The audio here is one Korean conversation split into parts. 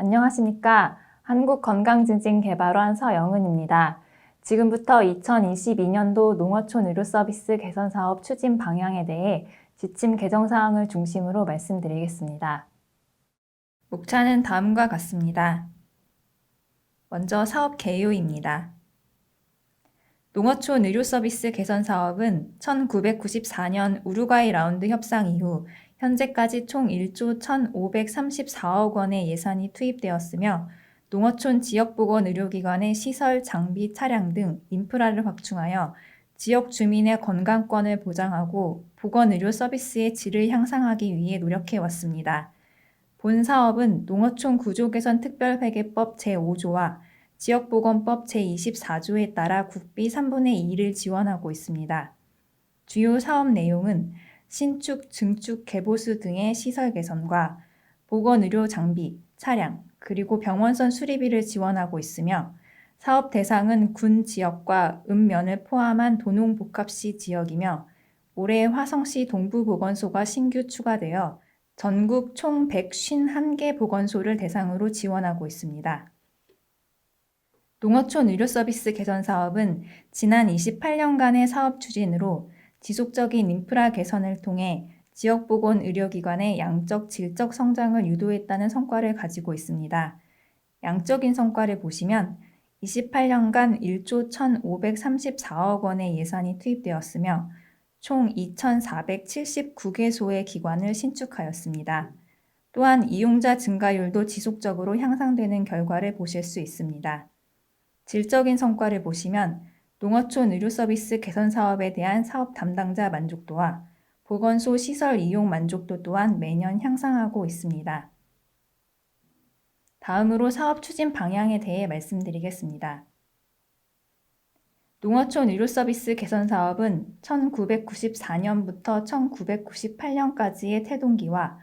안녕하십니까. 한국건강증진개발원 서영은입니다. 지금부터 2022년도 농어촌 의료서비스 개선 사업 추진 방향에 대해 지침 개정 사항을 중심으로 말씀드리겠습니다. 목차는 다음과 같습니다. 먼저 사업 개요입니다. 농어촌 의료서비스 개선 사업은 1994년 우루과이 라운드 협상 이후 현재까지 총 1조 1,534억 원의 예산이 투입되었으며 농어촌 지역보건 의료기관의 시설, 장비, 차량 등 인프라를 확충하여 지역 주민의 건강권을 보장하고 보건의료 서비스의 질을 향상하기 위해 노력해 왔습니다. 본 사업은 농어촌 구조개선 특별회계법 제5조와 지역보건법 제24조에 따라 국비 3분의 2를 지원하고 있습니다. 주요 사업 내용은 신축, 증축, 개보수 등의 시설 개선과 보건 의료 장비, 차량, 그리고 병원선 수리비를 지원하고 있으며 사업 대상은 군 지역과 읍면을 포함한 도농복합시 지역이며 올해 화성시 동부보건소가 신규 추가되어 전국 총 151개 보건소를 대상으로 지원하고 있습니다. 농어촌 의료서비스 개선 사업은 지난 28년간의 사업 추진으로 지속적인 인프라 개선을 통해 지역보건 의료기관의 양적, 질적 성장을 유도했다는 성과를 가지고 있습니다. 양적인 성과를 보시면 28년간 1조 1,534억 원의 예산이 투입되었으며 총 2,479개소의 기관을 신축하였습니다. 또한 이용자 증가율도 지속적으로 향상되는 결과를 보실 수 있습니다. 질적인 성과를 보시면 농어촌 의료서비스 개선 사업에 대한 사업 담당자 만족도와 보건소 시설 이용 만족도 또한 매년 향상하고 있습니다. 다음으로 사업 추진 방향에 대해 말씀드리겠습니다. 농어촌 의료서비스 개선 사업은 1994년부터 1998년까지의 태동기와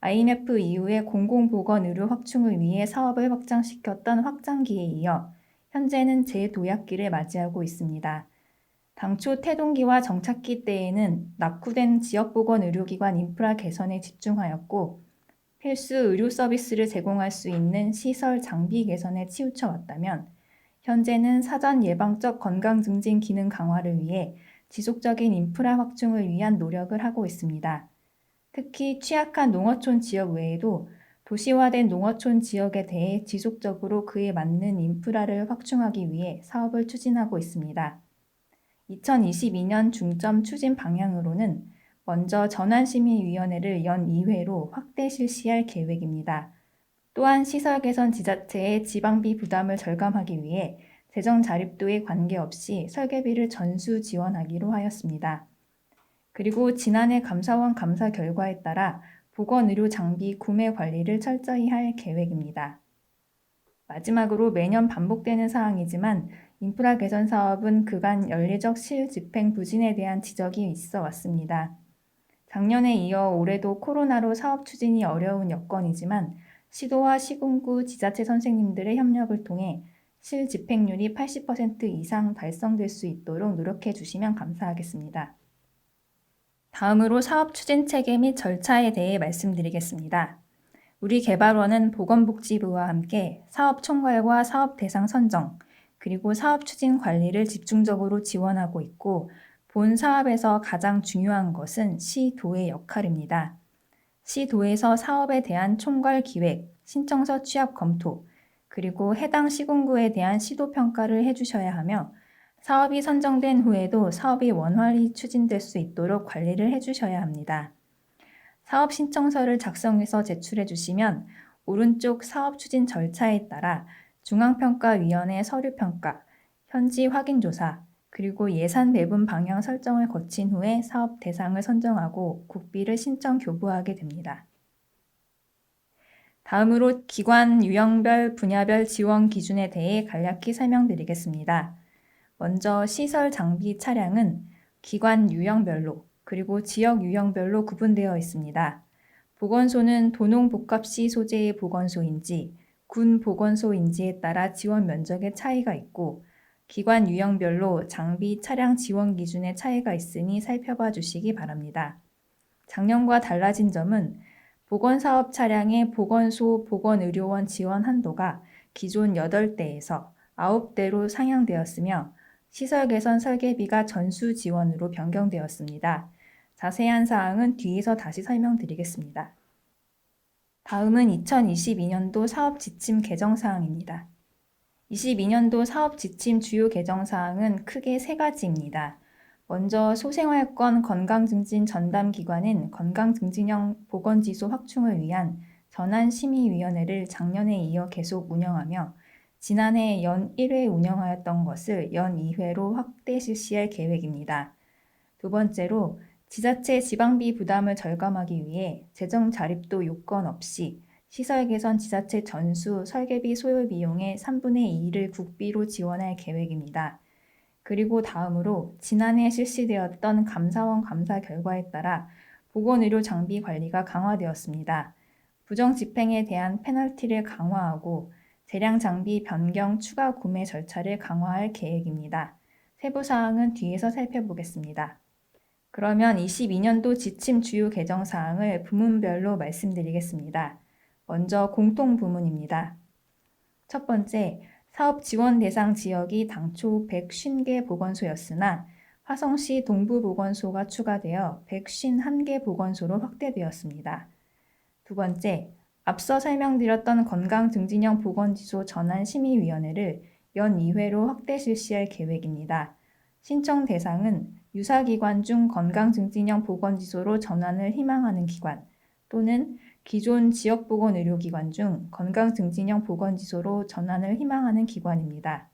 IMF 이후의 공공보건의료 확충을 위해 사업을 확장시켰던 확장기에 이어 현재는 재도약기를 맞이하고 있습니다. 당초 태동기와 정착기 때에는 낙후된 지역보건 의료기관 인프라 개선에 집중하였고 필수 의료 서비스를 제공할 수 있는 시설 장비 개선에 치우쳐 왔다면 현재는 사전 예방적 건강 증진 기능 강화를 위해 지속적인 인프라 확충을 위한 노력을 하고 있습니다. 특히 취약한 농어촌 지역 외에도 도시화된 농어촌 지역에 대해 지속적으로 그에 맞는 인프라를 확충하기 위해 사업을 추진하고 있습니다. 2022년 중점 추진 방향으로는 먼저 전환시민위원회를 연 2회로 확대 실시할 계획입니다. 또한 시설 개선 지자체의 지방비 부담을 절감하기 위해 재정 자립도에 관계없이 설계비를 전수 지원하기로 하였습니다. 그리고 지난해 감사원 감사 결과에 따라 보건 의료 장비 구매 관리를 철저히 할 계획입니다. 마지막으로 매년 반복되는 사항이지만 인프라 개선 사업은 그간 연례적 실집행 부진에 대한 지적이 있어 왔습니다. 작년에 이어 올해도 코로나로 사업 추진이 어려운 여건이지만 시도와 시군구 지자체 선생님들의 협력을 통해 실집행률이 80% 이상 달성될 수 있도록 노력해 주시면 감사하겠습니다. 다음으로 사업 추진 체계 및 절차에 대해 말씀드리겠습니다. 우리 개발원은 보건복지부와 함께 사업 총괄과 사업 대상 선정, 그리고 사업 추진 관리를 집중적으로 지원하고 있고 본 사업에서 가장 중요한 것은 시도의 역할입니다. 시도에서 사업에 대한 총괄 기획, 신청서 취합 검토, 그리고 해당 시군구에 대한 시도 평가를 해주셔야 하며 사업이 선정된 후에도 사업이 원활히 추진될 수 있도록 관리를 해주셔야 합니다. 사업 신청서를 작성해서 제출해 주시면 오른쪽 사업 추진 절차에 따라 중앙평가위원회 서류평가, 현지 확인조사, 그리고 예산 배분 방향 설정을 거친 후에 사업 대상을 선정하고 국비를 신청 교부하게 됩니다. 다음으로 기관 유형별 분야별 지원 기준에 대해 간략히 설명드리겠습니다. 먼저 시설 장비 차량은 기관 유형별로 그리고 지역 유형별로 구분되어 있습니다. 보건소는 도농복합시 소재의 보건소인지 군 보건소인지에 따라 지원 면적의 차이가 있고 기관 유형별로 장비 차량 지원 기준의 차이가 있으니 살펴봐 주시기 바랍니다. 작년과 달라진 점은 보건사업 차량의 보건소 보건의료원 지원 한도가 기존 8대에서 9대로 상향되었으며 시설 개선 설계비가 전수 지원으로 변경되었습니다. 자세한 사항은 뒤에서 다시 설명드리겠습니다. 다음은 2022년도 사업 지침 개정 사항입니다. 22년도 사업 지침 주요 개정 사항은 크게 세 가지입니다. 먼저 소생활권 건강증진 전담 기관은 건강증진형 보건지수 확충을 위한 전환심의위원회를 작년에 이어 계속 운영하며 지난해 연 1회 운영하였던 것을 연 2회로 확대 실시할 계획입니다. 두 번째로 지자체 지방비 부담을 절감하기 위해 재정 자립도 요건 없이 시설 개선 지자체 전수 설계비 소요 비용의 3분의 2를 국비로 지원할 계획입니다. 그리고 다음으로 지난해 실시되었던 감사원 감사 결과에 따라 보건의료 장비 관리가 강화되었습니다. 부정 집행에 대한 페널티를 강화하고 대량 장비 변경 추가 구매 절차를 강화할 계획입니다. 세부 사항은 뒤에서 살펴보겠습니다. 그러면 22년도 지침 주요 개정 사항을 부문별로 말씀드리겠습니다. 먼저 공통 부문입니다. 첫 번째, 사업 지원 대상 지역이 당초 150개 보건소였으나 화성시 동부보건소가 추가되어 151개 보건소로 확대되었습니다. 두 번째, 앞서 설명드렸던 건강증진형 보건지수 전환심의위원회를 연 2회로 확대 실시할 계획입니다. 신청 대상은 유사기관 중 건강증진형 보건지수로 전환을 희망하는 기관 또는 기존 지역보건의료기관 중 건강증진형 보건지수로 전환을 희망하는 기관입니다.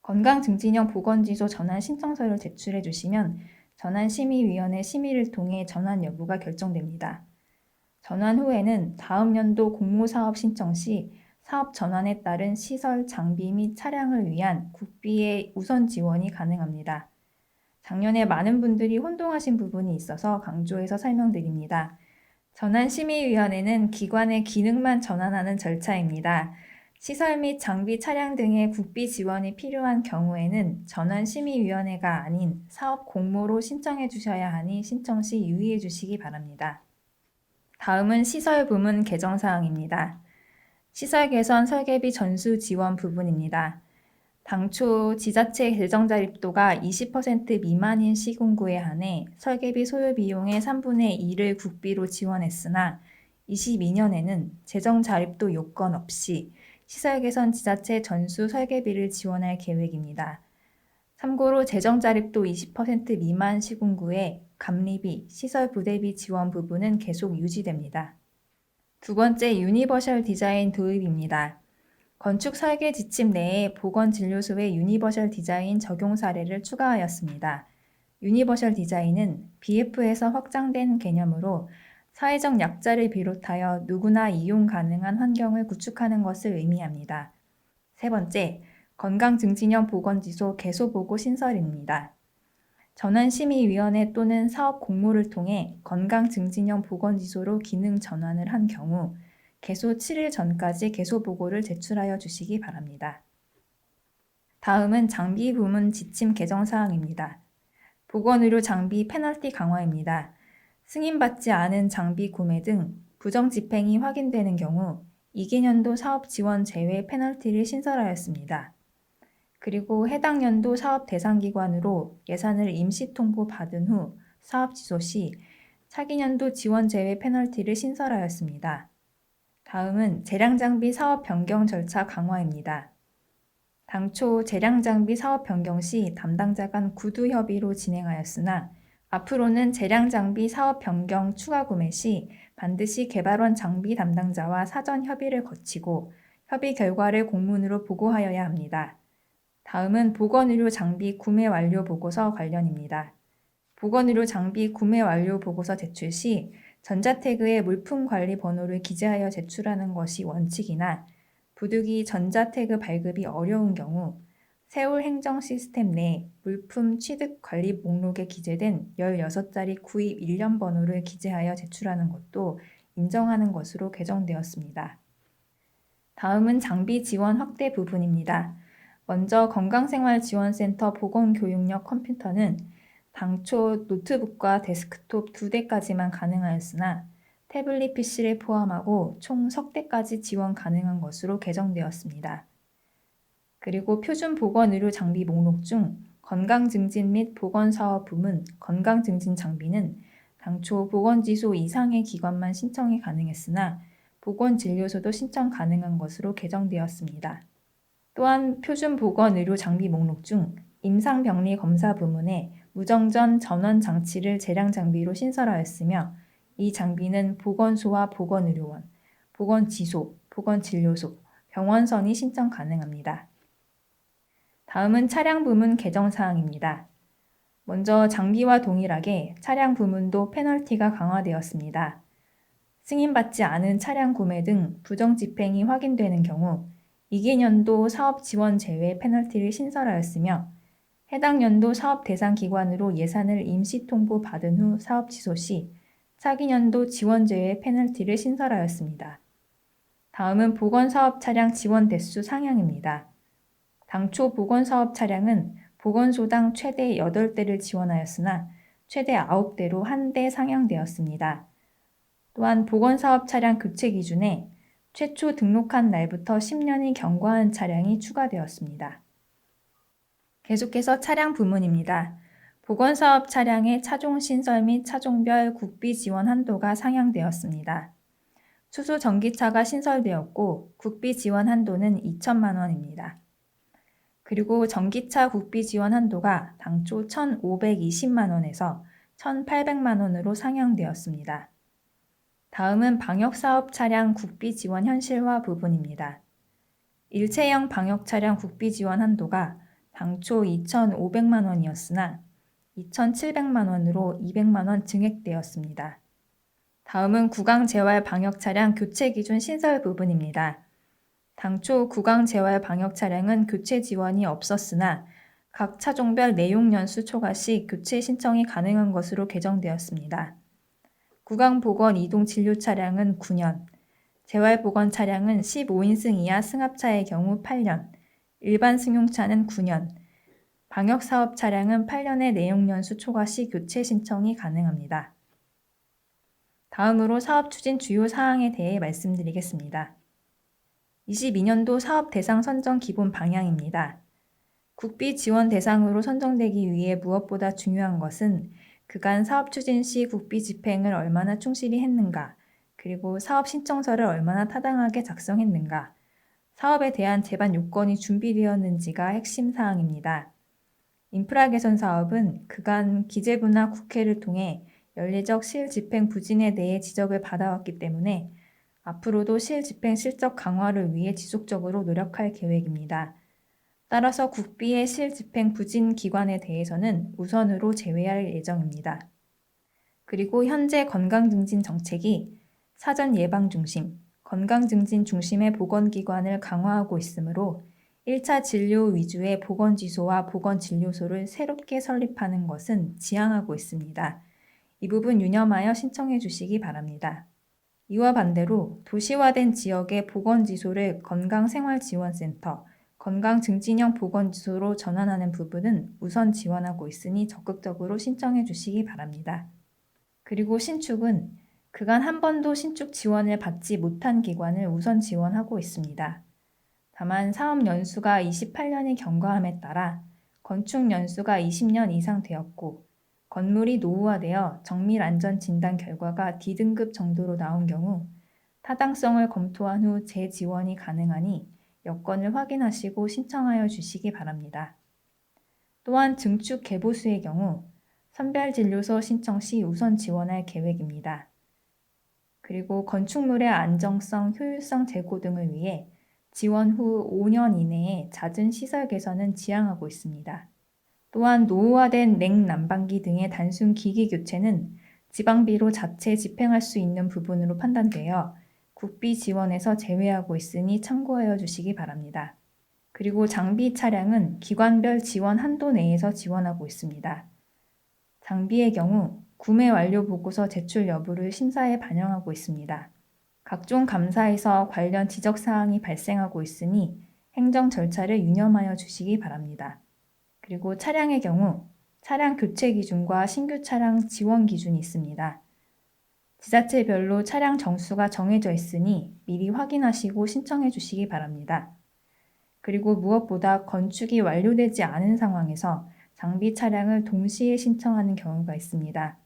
건강증진형 보건지수 전환 신청서를 제출해 주시면 전환심의위원회 심의를 통해 전환 여부가 결정됩니다. 전환 후에는 다음 연도 공모사업 신청 시 사업 전환에 따른 시설, 장비 및 차량을 위한 국비의 우선 지원이 가능합니다. 작년에 많은 분들이 혼동하신 부분이 있어서 강조해서 설명드립니다. 전환심의위원회는 기관의 기능만 전환하는 절차입니다. 시설 및 장비 차량 등의 국비 지원이 필요한 경우에는 전환심의위원회가 아닌 사업 공모로 신청해 주셔야 하니 신청 시 유의해 주시기 바랍니다. 다음은 시설 부문 개정 사항입니다. 시설 개선 설계비 전수 지원 부분입니다. 당초 지자체 재정 자립도가 20% 미만인 시군구에 한해 설계비 소요 비용의 3분의 2를 국비로 지원했으나 22년에는 재정 자립도 요건 없이 시설 개선 지자체 전수 설계비를 지원할 계획입니다. 참고로 재정 자립도 20% 미만 시군구에 감리비, 시설 부대비 지원 부분은 계속 유지됩니다. 두 번째 유니버셜 디자인 도입입니다. 건축 설계 지침 내에 보건 진료소의 유니버셜 디자인 적용 사례를 추가하였습니다. 유니버셜 디자인은 BF에서 확장된 개념으로 사회적 약자를 비롯하여 누구나 이용 가능한 환경을 구축하는 것을 의미합니다. 세 번째, 건강증진형 보건지소 개소보고 신설입니다. 전환 심의위원회 또는 사업 공모를 통해 건강증진형 보건지소로 기능 전환을 한 경우 개소 7일 전까지 개소 보고를 제출하여 주시기 바랍니다. 다음은 장비 부문 지침 개정 사항입니다. 보건의료 장비 페널티 강화입니다. 승인받지 않은 장비 구매 등 부정 집행이 확인되는 경우 2개년도 사업 지원 제외 페널티를 신설하였습니다. 그리고 해당 연도 사업 대상 기관으로 예산을 임시 통보 받은 후 사업 지소 시 차기 년도 지원 제외 페널티를 신설하였습니다. 다음은 재량 장비 사업 변경 절차 강화입니다. 당초 재량 장비 사업 변경 시 담당자 간 구두 협의로 진행하였으나 앞으로는 재량 장비 사업 변경 추가 구매 시 반드시 개발원 장비 담당자와 사전 협의를 거치고 협의 결과를 공문으로 보고하여야 합니다. 다음은 보건의료 장비 구매 완료 보고서 관련입니다. 보건의료 장비 구매 완료 보고서 제출 시 전자태그에 물품 관리 번호를 기재하여 제출하는 것이 원칙이나 부득이 전자태그 발급이 어려운 경우 세울 행정 시스템 내 물품 취득 관리 목록에 기재된 16자리 구입 일련 번호를 기재하여 제출하는 것도 인정하는 것으로 개정되었습니다. 다음은 장비 지원 확대 부분입니다. 먼저 건강생활지원센터 보건교육력 컴퓨터는 당초 노트북과 데스크톱 두 대까지만 가능하였으나 태블릿 PC를 포함하고 총석 대까지 지원 가능한 것으로 개정되었습니다. 그리고 표준 보건 의료 장비 목록 중 건강 증진 및 보건 사업 부문 건강 증진 장비는 당초 보건지수 이상의 기관만 신청이 가능했으나 보건 진료소도 신청 가능한 것으로 개정되었습니다. 또한 표준 보건 의료 장비 목록 중 임상병리 검사 부문에 무정전 전원 장치를 재량 장비로 신설하였으며 이 장비는 보건소와 보건의료원, 보건지소, 보건진료소, 병원선이 신청 가능합니다. 다음은 차량 부문 개정 사항입니다. 먼저 장비와 동일하게 차량 부문도 페널티가 강화되었습니다. 승인받지 않은 차량 구매 등 부정 집행이 확인되는 경우 이기 년도 사업 지원 제외 페널티를 신설하였으며 해당 연도 사업 대상 기관으로 예산을 임시 통보 받은 후 사업 취소 시 차기 년도 지원 제외 페널티를 신설하였습니다. 다음은 보건사업 차량 지원 대수 상향입니다. 당초 보건사업 차량은 보건소당 최대 8대를 지원하였으나 최대 9대로 한 대 상향되었습니다. 또한 보건사업 차량 교체 기준에 최초 등록한 날부터 10년이 경과한 차량이 추가되었습니다. 계속해서 차량 부문입니다. 보건사업 차량의 차종 신설 및 차종별 국비 지원 한도가 상향되었습니다. 수소 전기차가 신설되었고 국비 지원 한도는 2천만 원입니다. 그리고 전기차 국비 지원 한도가 당초 1,520만 원에서 1,800만 원으로 상향되었습니다. 다음은 방역사업 차량 국비 지원 현실화 부분입니다. 일체형 방역 차량 국비 지원 한도가 당초 2,500만 원이었으나 2,700만 원으로 200만 원 증액되었습니다. 다음은 구강 재활 방역 차량 교체 기준 신설 부분입니다. 당초 구강 재활 방역 차량은 교체 지원이 없었으나 각 차종별 내용 연수 초과 시 교체 신청이 가능한 것으로 개정되었습니다. 구강보건 이동 진료 차량은 9년, 재활보건 차량은 15인승 이하 승합차의 경우 8년, 일반 승용차는 9년, 방역사업 차량은 8년의 내용연수 초과 시 교체 신청이 가능합니다. 다음으로 사업 추진 주요 사항에 대해 말씀드리겠습니다. 22년도 사업 대상 선정 기본 방향입니다. 국비 지원 대상으로 선정되기 위해 무엇보다 중요한 것은 그간 사업 추진 시 국비 집행을 얼마나 충실히 했는가, 그리고 사업 신청서를 얼마나 타당하게 작성했는가, 사업에 대한 제반 요건이 준비되었는지가 핵심 사항입니다. 인프라 개선 사업은 그간 기재부나 국회를 통해 연례적 실집행 부진에 대해 지적을 받아왔기 때문에 앞으로도 실집행 실적 강화를 위해 지속적으로 노력할 계획입니다. 따라서 국비의 실집행 부진 기관에 대해서는 우선으로 제외할 예정입니다. 그리고 현재 건강증진 정책이 사전 예방 중심, 건강증진 중심의 보건기관을 강화하고 있으므로 1차 진료 위주의 보건지소와 보건진료소를 새롭게 설립하는 것은 지향하고 있습니다. 이 부분 유념하여 신청해 주시기 바랍니다. 이와 반대로 도시화된 지역의 보건지소를 건강생활지원센터, 건강 증진형 보건지소로 전환하는 부분은 우선 지원하고 있으니 적극적으로 신청해 주시기 바랍니다. 그리고 신축은 그간 한 번도 신축 지원을 받지 못한 기관을 우선 지원하고 있습니다. 다만 사업 연수가 28년이 경과함에 따라 건축 연수가 20년 이상 되었고 건물이 노후화되어 정밀 안전 진단 결과가 D등급 정도로 나온 경우 타당성을 검토한 후 재지원이 가능하니 여건을 확인하시고 신청하여 주시기 바랍니다. 또한 증축 개보수의 경우 선별 진료소 신청 시 우선 지원할 계획입니다. 그리고 건축물의 안정성, 효율성 제고 등을 위해 지원 후 5년 이내에 잦은 시설 개선은 지향하고 있습니다. 또한 노후화된 냉 난방기 등의 단순 기기 교체는 지방비로 자체 집행할 수 있는 부분으로 판단되어 국비 지원에서 제외하고 있으니 참고하여 주시기 바랍니다. 그리고 장비 차량은 기관별 지원 한도 내에서 지원하고 있습니다. 장비의 경우 구매 완료 보고서 제출 여부를 심사에 반영하고 있습니다. 각종 감사에서 관련 지적 사항이 발생하고 있으니 행정 절차를 유념하여 주시기 바랍니다. 그리고 차량의 경우 차량 교체 기준과 신규 차량 지원 기준이 있습니다. 지자체별로 차량 정수가 정해져 있으니 미리 확인하시고 신청해 주시기 바랍니다. 그리고 무엇보다 건축이 완료되지 않은 상황에서 장비 차량을 동시에 신청하는 경우가 있습니다.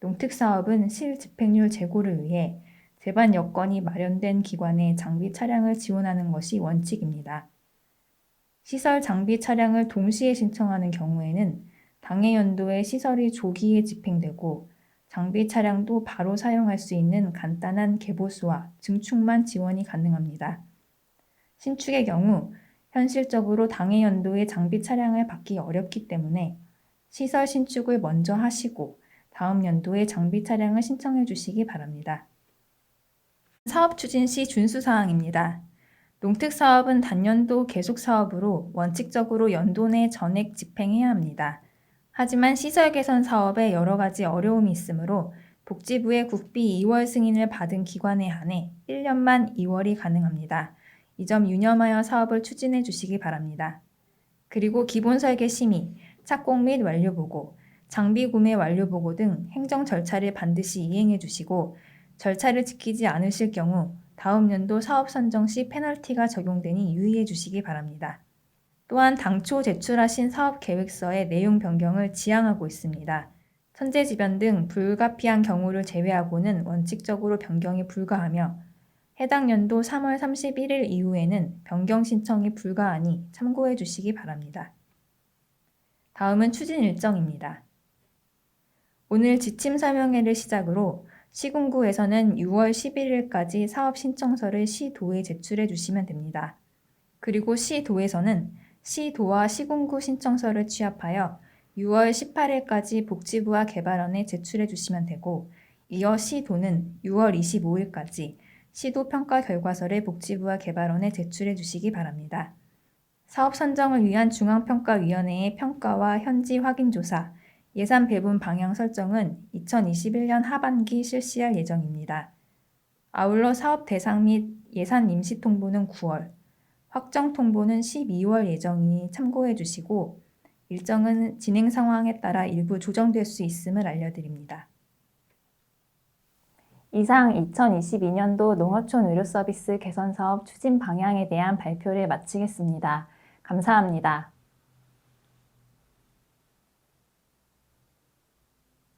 농특 사업은 실 집행률 제고를 위해 제반 여건이 마련된 기관에 장비 차량을 지원하는 것이 원칙입니다. 시설 장비 차량을 동시에 신청하는 경우에는 당해 연도에 시설이 조기에 집행되고 장비 차량도 바로 사용할 수 있는 간단한 개보수와 증축만 지원이 가능합니다. 신축의 경우 현실적으로 당해 연도에 장비 차량을 받기 어렵기 때문에 시설 신축을 먼저 하시고 다음 연도에 장비 차량을 신청해 주시기 바랍니다. 사업 추진 시 준수 사항입니다. 농특 사업은 단연도 계속 사업으로 원칙적으로 연도 내 전액 집행해야 합니다. 하지만 시설 개선 사업에 여러 가지 어려움이 있으므로 복지부의 국비 2월 승인을 받은 기관에 한해 1년만 2월이 가능합니다. 이 점 유념하여 사업을 추진해 주시기 바랍니다. 그리고 기본 설계 심의, 착공 및 완료 보고, 장비 구매 완료 보고 등 행정 절차를 반드시 이행해 주시고 절차를 지키지 않으실 경우 다음 연도 사업 선정 시 페널티가 적용되니 유의해 주시기 바랍니다. 또한 당초 제출하신 사업 계획서의 내용 변경을 지양하고 있습니다. 천재지변 등 불가피한 경우를 제외하고는 원칙적으로 변경이 불가하며 해당 연도 3월 31일 이후에는 변경 신청이 불가하니 참고해 주시기 바랍니다. 다음은 추진 일정입니다. 오늘 지침 설명회를 시작으로 시군구에서는 6월 11일까지 사업 신청서를 시도에 제출해 주시면 됩니다. 그리고 시도에서는 시도와 시군구 신청서를 취합하여 6월 18일까지 복지부와 개발원에 제출해 주시면 되고 이어 시도는 6월 25일까지 시도 평가 결과서를 복지부와 개발원에 제출해 주시기 바랍니다. 사업 선정을 위한 중앙평가위원회의 평가와 현지 확인 조사, 예산 배분 방향 설정은 2021년 하반기 실시할 예정입니다. 아울러 사업 대상 및 예산 임시 통보는 9월, 확정 통보는 12월 예정이니 참고해 주시고 일정은 진행 상황에 따라 일부 조정될 수 있음을 알려드립니다. 이상 2022년도 농어촌 의료 서비스 개선 사업 추진 방향에 대한 발표를 마치겠습니다. 감사합니다.